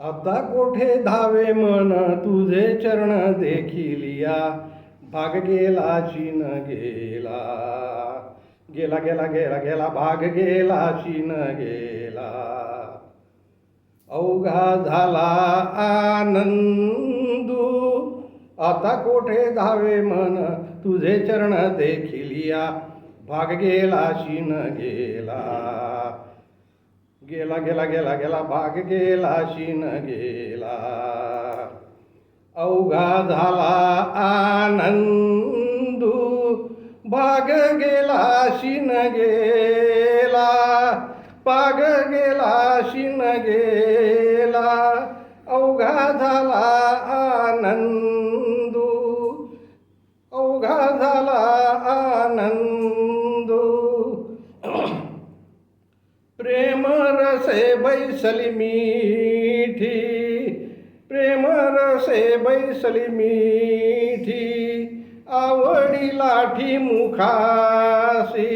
आता कोठे धावे मन तुझे चरण देखील या भाग गेला चीन गेला. गेला गेला गेला गेला भाग गेला चीन गेला. अवघा झाला आनंदू. आता कोठे धावे मन तुझे चरण देखील या भाग गेला शिन गेला. गेला गेला गेला गेला भाग गेला शिन गेला. अवघा झाला आनंदू भाग गेला शिन गेला. पाग गेला शिन गेला. रसे बैसली मीठी. प्रेम रसे बैसली मीठी. आवडी लाठी मुखासी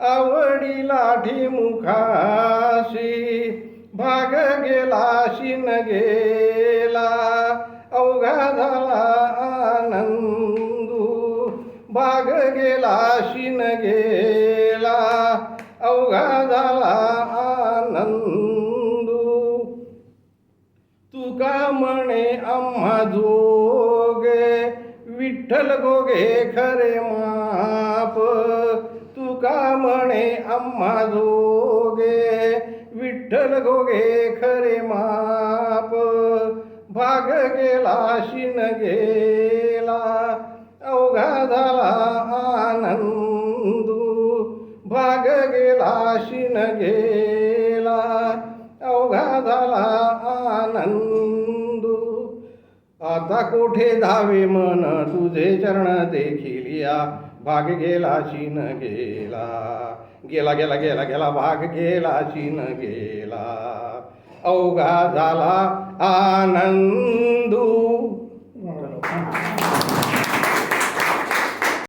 आवडी लाठी मुखासी भाग गेला शिन गेला अवघा झाला आनंदू. भाग गेला शिन गेला अवघा झाला तुका म्हणे आम्हा जोगे विठ्ठल गोगे खरे माप. तुका म्हणे आम्हा जोगे विठ्ठल गोगे खरे माप. भाग गेला शिन गेला अवघा झाला आनंदू. भाग गेला शिन गेला झाला आनंदू. आता कोठे धावे मन? तुझे चरण देखील या. भाग गेला शिन गेला. गेला गेला गेला गेला भाग गेला शिन गेला. अवघा झाला आनंदू.